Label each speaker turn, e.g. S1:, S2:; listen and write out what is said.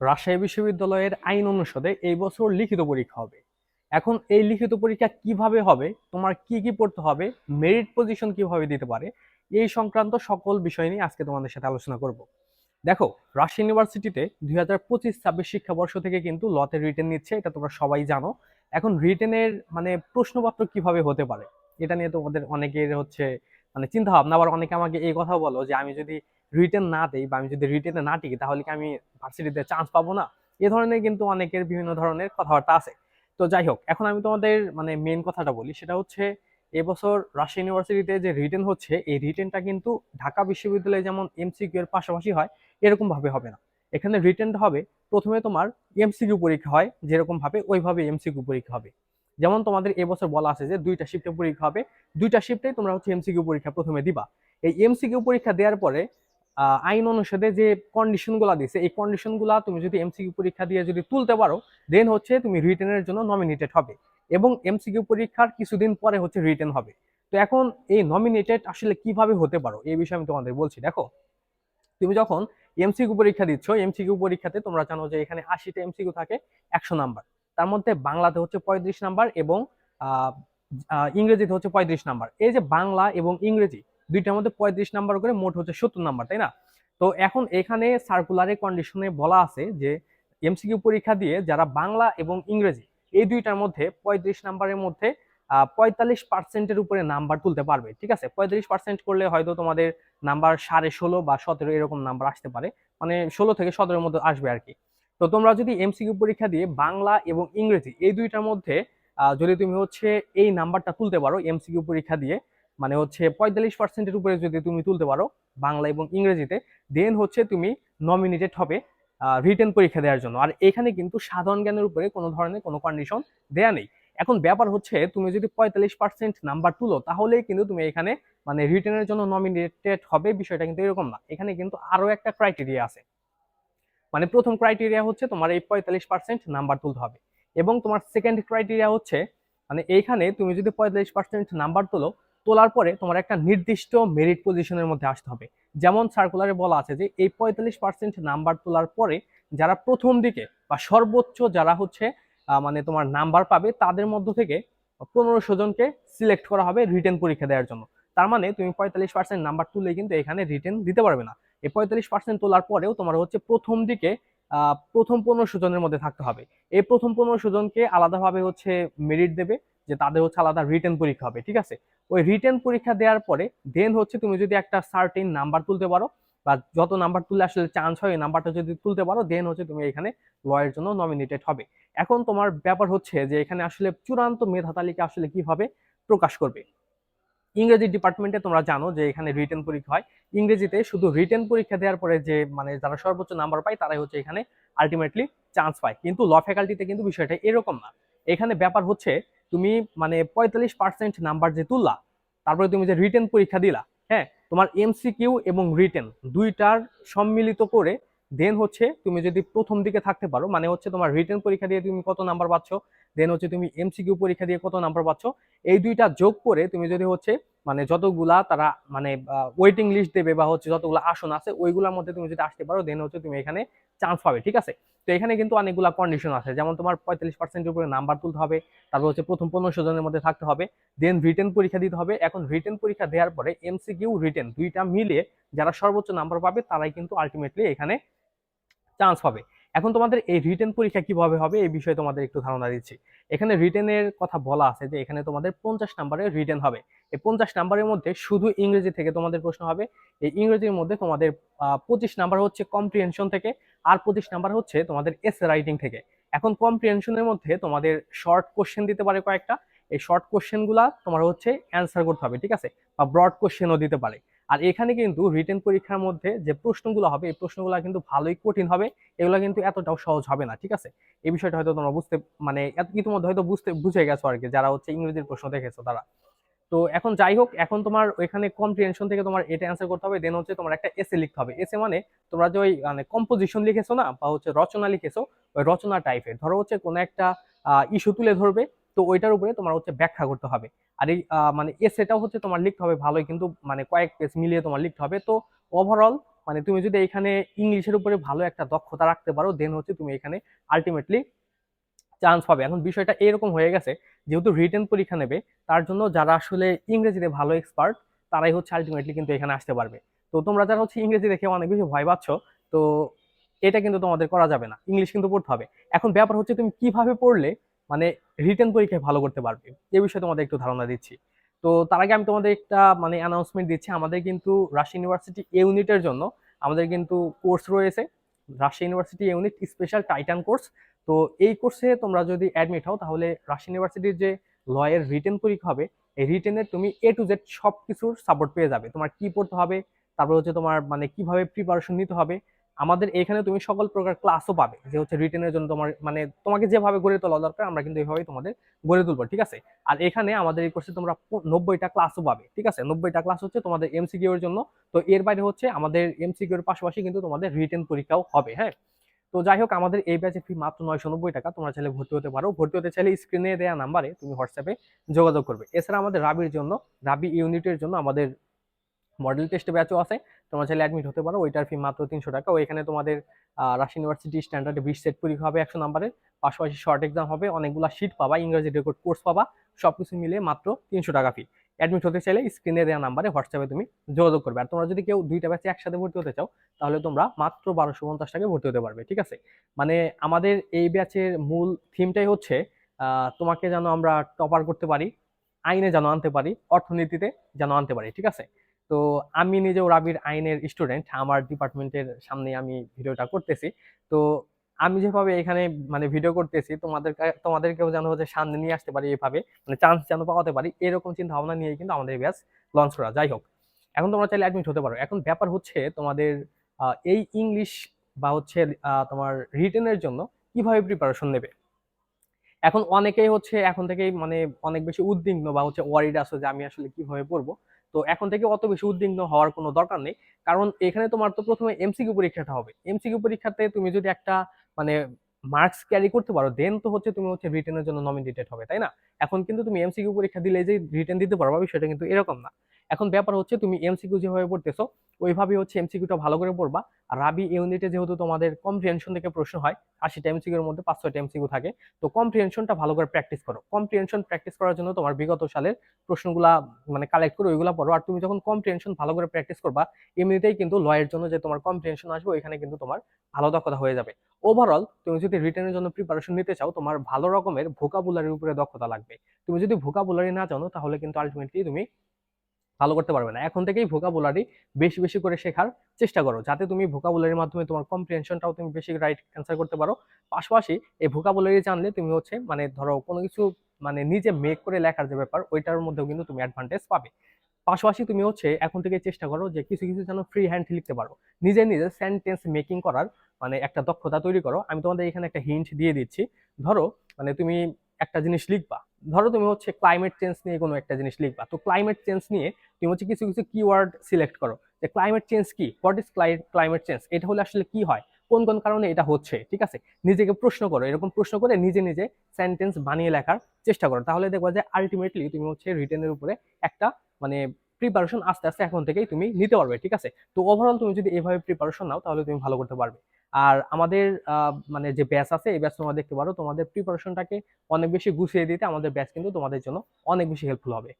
S1: রাজশাহী বিশ্ববিদ্যালয়ের আইন অনুষদে এই বছর লিখিত পরীক্ষা হবে। এখন এই লিখিত পরীক্ষা কীভাবে হবে, তোমার কি কি পড়তে হবে মেরিট পজিশন কীভাবে দিতে পারে, এই সংক্রান্ত সকল বিষয় নিয়ে আজকে তোমাদের সাথে আলোচনা করব। দেখো, রাজশাহী ইউনিভার্সিটিতে দুই হাজার পঁচিশ ছাব্বিশ শিক্ষাবর্ষ থেকে কিন্তু লতে রিটেন নিচ্ছে, এটা তোমরা সবাই জানো। এখন রিটেনের মানে প্রশ্নপত্র কীভাবে হতে পারে, এটা নিয়ে তোমাদের অনেকের হচ্ছে মানে চিন্তা ভাবনা আবার অনেকে আমাকে এই কথা বলো যে, আমি যদি রিটেন না দেই বা আমি যদি রিটেনে না টিকি, তাহলে কি আমি ভার্সিটিতে চান্স পাবো না? এ ধরনের কিন্তু অনেকের বিভিন্ন ধরনের কথাবার্তা আছে। তো যাই হোক, এখন আমি তোমাদের মানে মেন কথাটা বলি, সেটা হচ্ছে এবছর রাজশাহী ইউনিভার্সিটিতে যে রিটেন হচ্ছে, এই রিটেনটা কিন্তু ঢাকা বিশ্ববিদ্যালয়ে যেমন এমসিকিউ এর পাশাপাশি হয় এরকম ভাবে হবে না। এখানে রিটেনটা হবে, প্রথমে তোমার এমসিকিউ পরীক্ষা হয় যেরকম ভাবে ওইভাবে এমসিকিউ পরীক্ষা হবে। যেমন তোমাদের এবছর বলা আছে যে দুইটা শিফটে পরীক্ষা হবে, দুইটা শিফটে তোমরা হচ্ছে এমসিকিউ পরীক্ষা প্রথমে দিবা। এই এমসিকিউ পরীক্ষা দেওয়ার পরে আইন অনুসারে যে কন্ডিশনগুলো দিছে, এই কন্ডিশনগুলো তুমি যদি এমসিকিউ পরীক্ষা দিয়ে যদি তুলতে পারো দেন হচ্ছে তুমি রিটেনের জন্য নমিনেটেড হবে। এবং এমসিকিউ পরীক্ষার কিছুদিন পরে হচ্ছে রিটেন হবে। তো এখন এই নমিনেটেড আসলে কীভাবে হতে পারো, এই বিষয়ে আমি তোমাদের বলছি। দেখো, তুমি যখন এমসিকিউ পরীক্ষা দিচ্ছ এমসিকিউ পরীক্ষাতে তোমরা জানো যে এখানে আশিটা এমসিকিউ থাকে, একশো নাম্বার। তার মধ্যে বাংলাতে হচ্ছে পঁয়ত্রিশ নাম্বার এবং ইংরেজিতে হচ্ছে পঁয়ত্রিশ নাম্বার। এই যে বাংলা এবং ইংরেজি দুইটার মধ্যে পঁয়ত্রিশ নাম্বার করে মোট হচ্ছে সত্তর নাম্বার, তাই না? তো এখন এখানে সার্কুলারে কন্ডিশনে বলা আছে যে এমসিকিউ পরীক্ষা দিয়ে যারা বাংলা এবং ইংরেজি এই দুইটার মধ্যে পঁয়ত্রিশ নাম্বারের মধ্যে পঁয়তাল্লিশ পার্সেন্টের উপরে নাম্বার তুলতে পারবে, ঠিক আছে? পঁয়তাল্লিশ পার্সেন্ট করলে হয়তো তোমাদের নাম্বার সাড়ে ষোলো বা সতেরো এরকম নাম্বার আসতে পারে মানে ষোলো থেকে সতেরোর মধ্যে আসবে আর কি। তো তোমরা যদি এমসিকিউ পরীক্ষা দিয়ে বাংলা এবং ইংরেজি এই দুইটার মধ্যে যদি তুমি হচ্ছে এই নাম্বারটা তুলতে পারো এমসিকিউ পরীক্ষা দিয়ে মানে হচ্ছে পঁয়তাল্লিশ পার্সেন্টের উপরে যদি তুমি তুলতে পারো বাংলা এবং ইংরেজিতে দেন হচ্ছে তুমি নমিনেটেড হবে রিটেন পরীক্ষা দেওয়ার জন্য। আর এখানে কিন্তু সাধারণ জ্ঞানের উপরে কোনো ধরনের কোনো কন্ডিশন দেয়া নেই। এখন ব্যাপার হচ্ছে তুমি যদি পঁয়তাল্লিশ পার্সেন্ট নাম্বার তুলো, তাহলেই কিন্তু তুমি এখানে মানে রিটেনের জন্য নমিনেটেড হবে, বিষয়টা কিন্তু এরকম না। এখানে কিন্তু আরও একটা ক্রাইটেরিয়া আছে। মানে প্রথম ক্রাইটেরিয়া হচ্ছে তোমার এই পঁয়তাল্লিশ পার্সেন্ট নাম্বার তুলতে হবে। এবং তোমার সেকেন্ড ক্রাইটেরিয়া হচ্ছে মানে এইখানে তুমি যদি পঁয়তাল্লিশ পার্সেন্ট নাম্বার তোলো তোলার পরে তোমার একটা নির্দিষ্ট মেরিট পজিশনের মধ্যে আসতে হবে। যেমন সার্কুলারে বলা আছে যে, এই পঁয়তাল্লিশ পার্সেন্ট নাম্বার তোলার পরে যারা প্রথম দিকে বা সর্বোচ্চ যারা হচ্ছে মানে তোমার নাম্বার পাবে, তাদের মধ্য থেকে পনেরোশো জনকে সিলেক্ট করা হবে রিটেন পরীক্ষা দেওয়ার জন্য। তার মানে তুমি পঁয়তাল্লিশ পার্সেন্ট নাম্বার তুলে কিন্তু এখানে রিটেন দিতে পারবে না। এই পঁয়তাল্লিশ পার্সেন্ট তোলার পরেও তোমার হচ্ছে প্রথম দিকে প্রথম পনেরোশো জনের মধ্যে থাকতে হবে। এই প্রথম পনেরোশো জনকে আলাদাভাবে হচ্ছে মেরিট দেবে, যে তাদের হচ্ছে আলাদা রিটেন পরীক্ষা হবে, ঠিক আছে? ওই রিটেন পরীক্ষা দেওয়ার পরে দেন হচ্ছে তুমি যদি একটা সার্টেন নাম্বার তুলতে পারো বা যত নাম্বার তুললে আসলে চান্স হয়, ওই নাম্বারটা যদি তুলতে পারো দেন হচ্ছে তুমি এখানে লয়ের জন্য নমিনেটেড হবে। এখন তোমার ব্যাপার হচ্ছে যে এখানে আসলে চূড়ান্ত মেধা তালিকা আসলে কীভাবে প্রকাশ করবে? ইংরেজি ডিপার্টমেন্টে তোমরা জানো যে এখানে রিটেন পরীক্ষা হয়। ইংরেজিতে শুধু রিটেন পরীক্ষা দেওয়ার পরে যে মানে যারা সর্বোচ্চ নাম্বার পায়, তারাই হচ্ছে এখানে আলটিমেটলি চান্স পায়। কিন্তু ল ফ্যাকাল্টিতে কিন্তু বিষয়টা এরকম না। এখানে ব্যাপার হচ্ছে তুমি মানে পঁয়তাল্লিশ পার্সেন্ট নাম্বার যে তুললা, তারপরে তুমি যে রিটেন পরীক্ষা দিলা হ্যাঁ তোমার এমসিকিউ এবং রিটেন দুইটার সম্মিলিত করে দেন হচ্ছে তুমি যদি প্রথম দিকে থাকতে পারো মানে হচ্ছে তোমার রিটেন পরীক্ষা দিয়ে তুমি কত নাম্বার পাচ্ছ দেন হচ্ছে তুমি এমসিকিউ পরীক্ষা দিয়ে কত নাম্বার পাচ্ছ, এই দুইটা যোগ করে তুমি যদি হচ্ছে মানে যতগুলা তারা মানে ওয়েটিং লিস্ট দেবে বা হচ্ছে যতগুলো আসন আছে, ওইগুলোর মধ্যে তুমি যদি আসতে পারো দেন হচ্ছে তুমি এখানে চান্স পাবে, ঠিক আছে? তো এখানে কিন্তু অনেকগুলা কন্ডিশন আছে, যেমন তোমার পঁয়তাল্লিশ পার্সেন্টের উপরে নাম্বার তুলতে হবে, তারপর হচ্ছে প্রথম পনেরোশো জনের মধ্যে থাকতে হবে দেন রিটেন পরীক্ষা দিতে হবে, এখন রিটেন পরীক্ষা দেওয়ার পরে এমসিকিউ রিটেন দুইটা মিলিয়ে যারা সর্বোচ্চ নাম্বার পাবে, তারাই কিন্তু আলটিমেটলি এখানে চান্স পাবে। এখন তোমাদের এই রিটেন পরীক্ষা কীভাবে হবে এই বিষয়ে তোমাদের একটু ধারণা দিচ্ছি। এখানে রিটেনের কথা বলা আছে যে এখানে তোমাদের পঞ্চাশ নাম্বারে রিটেন হবে। এই পঞ্চাশ নাম্বারের মধ্যে শুধু ইংরেজি থেকে তোমাদের প্রশ্ন হবে। এই ইংরেজির মধ্যে তোমাদের পঁচিশ নাম্বার হচ্ছে কম্প্রিহেনশন থেকে আর পঁচিশ নাম্বার হচ্ছে তোমাদের এস রাইটিং থেকে। এখন কম্প্রিহেনশনের মধ্যে তোমাদের শর্ট কোশ্চেন দিতে পারে কয়েকটা। এই শর্ট কোশ্চেনগুলা তোমার হচ্ছে অ্যান্সার করতে হবে, ঠিক আছে? বা ব্রড কোশ্চেনও দিতে পারে। আর এখানে কিন্তু রিটেন পরীক্ষার মধ্যে যে প্রশ্নগুলো হবে, এই প্রশ্নগুলো কিন্তু ভালোই কঠিন হবে। এগুলো কিন্তু এতটাও সহজ হবে না, ঠিক আছে? এই বিষয়টা হয়তো তোমরা বুঝতে মানে ইতিমধ্যে হয়তো বুঝতে, বুঝে গেছো আর কি যারা হচ্ছে ইংরেজির প্রশ্ন দেখেছ তারা। তো এখন যাই হোক, এখন তোমার ওইখানে কম্প্রিহেনশন থেকে তোমার এটা অ্যান্সার করতে হবে দেন হচ্ছে তোমার একটা এসে লিখতে হবে। এসে মানে তোমরা যে ওই মানে কম্পোজিশন লিখেছো না, বা হচ্ছে রচনা লিখেছো, ওই রচনা টাইপের ধরো হচ্ছে কোনো একটা ইস্যু তুলে ধরবে তো ওইটার উপরে তোমার হচ্ছে ব্যাখ্যা করতে হবে। আর এই মানে এসেটাও হচ্ছে তোমার লিখতে হবে ভালোই, কিন্তু মানে কয়েক পেজ মিলিয়ে তোমার লিখতে হবে। তো ওভারঅল মানে তুমি যদি এখানে ইংলিশের উপরে ভালো একটা দক্ষতা রাখতে পারো দেন হচ্ছে তুমি এখানে আলটিমেটলি চান্স পাবে। এখন বিষয়টা এরকম হয়ে গেছে, যেহেতু রিটেন পরীক্ষা নেবে, তার জন্য যারা আসলে ইংরেজিতে ভালো এক্সপার্ট তারাই হচ্ছে আলটিমেটলি কিন্তু এখানে আসতে পারবে। তো তোমরা যারা হচ্ছে ইংরেজি দেখে অনেক বেশি ভয় পাচ্ছ, তো এটা কিন্তু তোমাদের করা যাবে না। ইংলিশ কিন্তু পড়তে হবে। এখন ব্যাপার হচ্ছে তুমি কীভাবে পড়লে মানে রিটার্ন পরীক্ষায় ভালো করতে পারবে। এ বিষয়ে তোমাদের একটু ধারণা দিচ্ছি। তো তার আগে আমি তোমাদের একটা মানে অ্যানাউন্সমেন্ট দিচ্ছি। আমাদের কিন্তু রাশি ইউনিভার্সিটি ইউনিটের জন্য আমাদের কিন্তু কোর্স রয়েছে। রাশি university unit special titan course তো এই কোর্সে তোমরা যদি অ্যাডমিট হও, তাহলে রাশি ইউনিভার্সিটির যে লয়ের রিটেন পরীক্ষা হবে, এই রিটেনের তুমি এ টু জেড সব কিছুর সাপোর্ট পেয়ে যাবে। তোমার কি পড়তে হবে, তারপর হচ্ছে তোমার মানে কীভাবে প্রিপারেশন নিতে হবে আমাদের এখানে তুমি সকল প্রকার ক্লাসও পাবে। যে হচ্ছে রিটেনের জন্য তোমার মানে তোমাকে যেভাবে গড়ে তোলা দরকার, আমরা কিন্তু এইভাবেই তোমাদের গড়ে তুলবো, ঠিক আছে? আর এখানে আমাদের এই কোর্সে তোমরা নব্বইটা ক্লাসও পাবে, ঠিক আছে? নব্বইটা ক্লাস হচ্ছে তোমাদের এমসিকিউ এর জন্য। তো এর বাইরে হচ্ছে আমাদের এমসিকিউ এর পাশাপাশি কিন্তু তোমাদের রিটেন পরীক্ষাও হবে হ্যাঁ? তো যাই হোক, আমাদের এই ব্যাচে ফি মাত্র নয়শো নব্বই টাকা। তোমরা চাইলে ভর্তি হতে পারো। ভর্তি হতে চাইলে স্ক্রিনে দেওয়া নাম্বারে তুমি হোয়াটসঅ্যাপে যোগাযোগ করবে। এছাড়া আমাদের রাবির জন্য, রাবি ইউনিটের জন্য আমাদের মডেল টেস্ট ব্যাচও আছে। তোমরা চাইলে অ্যাডমিট হতে পারো, ওইটার ফি মাত্র তিনশো টাকা। ওইখানে তোমাদের রাশি ইউনিভার্সিটি স্ট্যান্ডার্ডে বিশ সেট পরীক্ষা হবে একশো নাম্বারের পাশাপাশি শর্ট এক্সাম হবে, অনেকগুলো শিট পাবা, ইংরেজি রেকর্ড কোর্স পাবা সব কিছু মিলিয়ে মাত্র তিনশো টাকা ফি অ্যাডমিট হতে চাইলে স্ক্রিনে দেওয়া নাম্বারে হোয়াটসঅ্যাপে তুমি যোগাযোগ করবে। আর তোমরা যদি কেউ দুইটা ব্যাচে একসাথে ভর্তি হতে চাও, তাহলে তোমরা মাত্র বারোশো পঞ্চাশ টাকায় ভর্তি হতে পারবে, ঠিক আছে? মানে আমাদের এই ব্যাচের মূল থিমটাই হচ্ছে তোমাকে যেন আমরা টপার করতে পারি, আইনে যেন আনতে পারি, অর্থনীতিতে যেন আনতে পারি, ঠিক আছে? তো আমি নিজেও রাবির আইনের স্টুডেন্ট আমার ডিপার্টমেন্টের সামনে আমি ভিডিওটা করতেছি। তো আমি যেভাবে এখানে মানে ভিডিও করতেছি, তোমাদের তোমাদেরকেও যেন হচ্ছে সামনে নিয়ে আসতে পারি এইভাবে মানে চান্স যেন পাওয়াতে পারি, এরকম চিন্তা ভাবনা নিয়ে কিন্তু আমাদের ব্যাচ লঞ্চ করা। যাই হোক, এখন তোমরা চাইলে অ্যাডমিট হতে পারো। এখন ব্যাপার হচ্ছে তোমাদের এই ইংলিশ বা হচ্ছে তোমার রিটেনের জন্য কীভাবে প্রিপারেশন নেবে? এখন অনেকেই হচ্ছে, এখন থেকেই মানে অনেক বেশি উদ্বিগ্ন বা হচ্ছে ওয়ারিড আছে যে আমি আসলে কীভাবে পড়ব। তো এখন থেকে অত বেশি উদ্বিগ্ন হওয়ার কোনো দরকার নেই। কারণ এখানে তোমার তো প্রথমে এমসিকিউ পরীক্ষাটা হবে। এমসিকিউ পরীক্ষাতে তুমি যদি একটা মানে মার্কস ক্যারি করতে পারো দেন তো হচ্ছে তুমি হচ্ছে ব্রিটেনের জন্য নমিনেটেড হবে, তাই না? এখন কিন্তু তুমি এমসিকিউ পরীক্ষা দিলে যে রিটার্ন দিতে পারবা, বিষয়টা কিন্তু এরকম না। এখন ব্যাপার হচ্ছে তুমি এমসিকিউ যেভাবে পড়তেছো ওইভাবে হচ্ছে এমসিকিউটা ভালো করে পড়বা। আর রাবি ইউনিটে যেহেতু তোমাদের কম্প্রিহেনশন থেকে প্রশ্ন হয়, আশিটা এমসিকিউর মধ্যে পাঁচ ছয়টা এমসিকিউ থাকে, তো কম্প্রিহেনশনটা ভালো করে প্র্যাকটিস করো। কম্প্রিহেনশন প্র্যাকটিস করার জন্য তোমার বিগত সালের প্রশ্নগুলা মানে কালেক্ট করে ওইগুলা পড়ো। আর তুমি যখন কম্প্রিহেনশন ভালো করে প্র্যাকটিস করবা, এমনিতেই কিন্তু লয়ের জন্য যে তোমার কম্প্রিহেনশন আসবে, ওইখানে কিন্তু তোমার ভালো দক্ষতা হয়ে যাবে। ওভারঅল তুমি যদি রিটেনের জন্য প্রিপারেশন নিতে চাও, তোমার ভালো রকমের ভোকাবুলারির উপরে দক্ষতা লাগবে। তুমি যদি ভোকা ভোকাবুলারি না জানো, তাহলে কিন্তু আলটিমেটলি তুমি ভালো করতে পারবে না। এখন থেকেই ভোকা ভোকাবুলারি বেশি বেশি করে শেখার চেষ্টা করো। যাতে তুমি ভোকা ভোকাবুলারির মাধ্যমে তোমার কম্প্রিহেনশনটাও তুমি বেশি রাইট অ্যান্সার করতে পারো। পাশাপাশি এই ভোকাবুলারি জানলে তুমি হচ্ছে মানে ধরো কোনো কিছু মানে নিজে মেক করে লেখার যে ব্যাপার, ওইটার মধ্যেও কিন্তু তুমি অ্যাডভান্টেজ পাবে। পাশাপাশি তুমি হচ্ছে এখন থেকে চেষ্টা করো যে কিছু কিছু যেন ফ্রি হ্যান্ড লিখতে পারো। নিজে নিজে সেন্টেন্স মেকিং করার মানে একটা দক্ষতা তৈরি করো। আমি তোমাদের এখানে একটা হিন্ট দিয়ে দিচ্ছি। ধরো মানে তুমি একটা জিনিস লিখবা ধরো তুমি হচ্ছে ক্লাইমেট চেঞ্জ নিয়ে কোনো একটা জিনিস লিখবা। তো ক্লাইমেট চেঞ্জ নিয়ে তুমি হচ্ছে কিছু কিছু কিওয়ার্ড সিলেক্ট করো। যে ক্লাইমেট চেঞ্জ কি? হোয়াট ইজ ক্লাইমেট চেঞ্জ এটা হলে আসলে কি হয়? কোন কোন কারণে এটা হচ্ছে? ঠিক আছে? নিজেকে প্রশ্ন করো। এরকম প্রশ্ন করে নিজে নিজে সেন্টেন্স বানিয়ে লেখার চেষ্টা করো। তাহলে দেখবা যে আলটিমেটলি তুমি হচ্ছে রিটেনের উপরে একটা মানে প্রিপারেশন আস্তে আস্তে এখন থেকেই তুমি নিতে পারবে। ঠিক আছে? তো ওভারঅল তুমি যদি এভাবে প্রিপারেশন নাও, তাহলে তুমি ভালো করতে পারবে। আর আমাদের মানে যে ব্যাচ আছে, এই ব্যাচ তোমরা দেখতে পারো, তোমাদের প্রিপারেশনটাকে অনেক বেশি গুছিয়ে দিতে আমাদের ব্যাচ কিন্তু তোমাদের জন্য অনেক বেশি হেল্পফুল হবে।